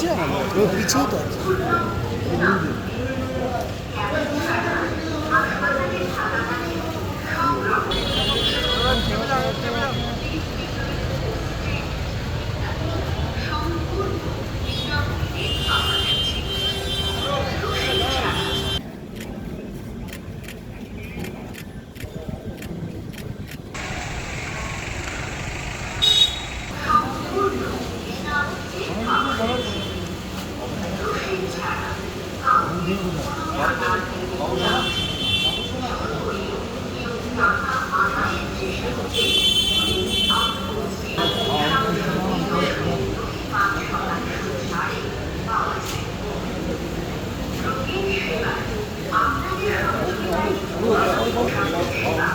নিচে আমার পিছিয়ে তো আছে।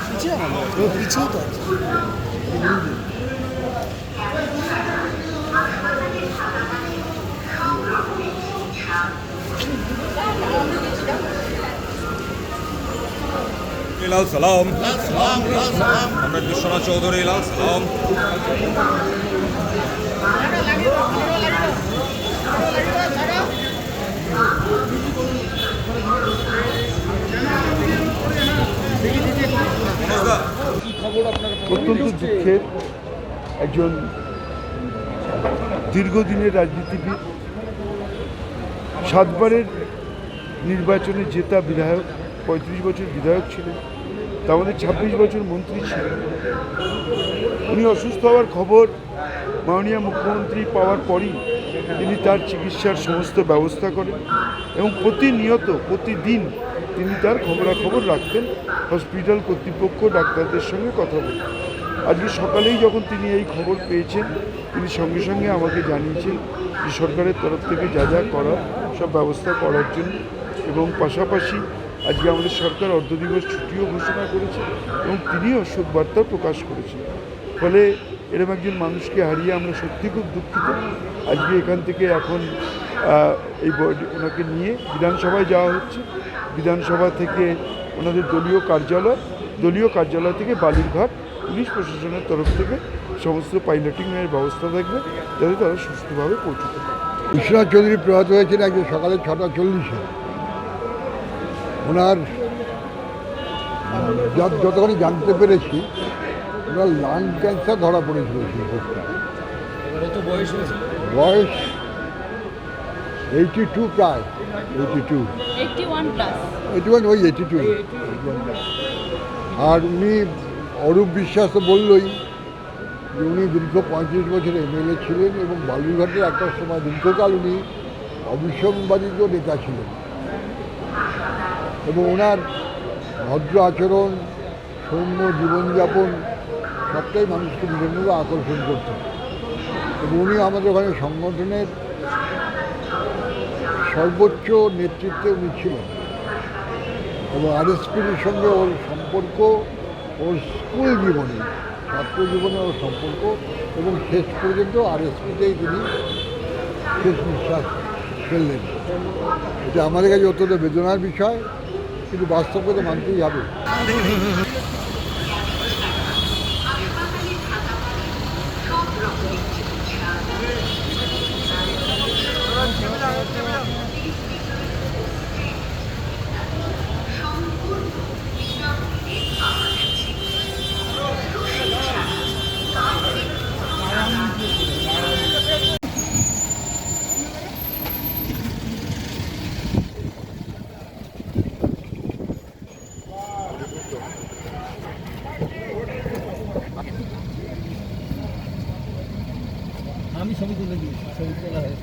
পিছিয়ে আমার পিছিয়ে তো আছে লাল সালাম। আমরা বিশ্বনাথ চৌধুরী লাল সালাম। অত্যন্ত দুঃখের একজন দীর্ঘদিনের রাজনীতিবিদ সাতবারের নির্বাচনে জেতা বিধায়ক পঁয়ত্রিশ বছর বিধায়ক ছিলেন। তা আমাদের ছাব্বিশ বছর মন্ত্রী ছিলেন। উনি অসুস্থ হওয়ার খবর মাননীয় মুখ্যমন্ত্রী পাওয়ার পরই তিনি তার চিকিৎসার সমস্ত ব্যবস্থা করেন এবং প্রতিনিয়ত, প্রতিদিন তিনি তার খবরাখবর রাখতেন, হসপিটাল কর্তৃপক্ষ, ডাক্তারদের সঙ্গে কথা বলতেন। আজকে সকালেই যখন তিনি এই খবর পেয়েছেন, তিনি সঙ্গে সঙ্গে আমাকে জানিয়েছেন যে সরকারের তরফ থেকে যা যা করার সব ব্যবস্থা করার জন্য এবং পাশাপাশি আজকে আমাদের সরকার অর্ধদিবস ছুটিও ঘোষণা করেছে এবং তিনিও শোক বার্তা প্রকাশ করেছেন। ফলে এরকম একজন মানুষকে হারিয়ে আমরা সত্যি খুব দুঃখিত। আজকে এখান থেকে এখন এই ওনাকে নিয়ে বিধানসভায় যাওয়া হচ্ছে। বিধানসভা থেকে ওনাদের দলীয় কার্যালয় দলীয় কার্যালয় থেকে বালিরঘাট পুলিশ প্রশাসনের তরফ থেকে সমস্ত পাইলটিংয়ের ব্যবস্থা থাকবে যাতে তারা সুস্থভাবে পৌঁছতে পারে। বিশ্বনাথ চৌধুরী প্রয়াত হয়েছেন আজকে সকালে ছটা চল্লিশে। ওনার যত- যতখানি জানতে পেরেছি ওনার লাং ক্যান্সার ধরা পড়েছিল সেই বয়স এইটি টু প্রায় এইটি টু এইটি ওয়ান ওই এইটি টু আর উনি অরূপ বিশ্বাস তো বললই যে উনি দীর্ঘ পঁয়ত্রিশ বছর এমএলএ ছিলেন এবং বালুরঘাটের একটা সময় দীর্ঘকাল উনি অবিসম্বাদিত নেতা ছিলেন। এবং ওনার ভদ্র আচরণ, সৌম্য জীবনযাপন, সবটাই মানুষকে বিভিন্নভাবে আকর্ষণ করতেন এবং উনি আমাদের ওখানে সংগঠনের সর্বোচ্চ নেতৃত্বে উনি ছিলেন। এবং আরএসপির সঙ্গে ওর সম্পর্ক, ওর স্কুল জীবনে, ছাত্র জীবনে ওর সম্পর্ক এবং শেষ পর্যন্ত আরএসপিতেই তিনি শেষ নিঃশ্বাস ফেললেন। এটা আমাদের কাছে অত্যন্ত বেদনার বিষয়। কিন্তু বাস্তবতা মানতেই হবে। আমি ছবি তুলে দিয়েছি ছবি তোলা হয়ে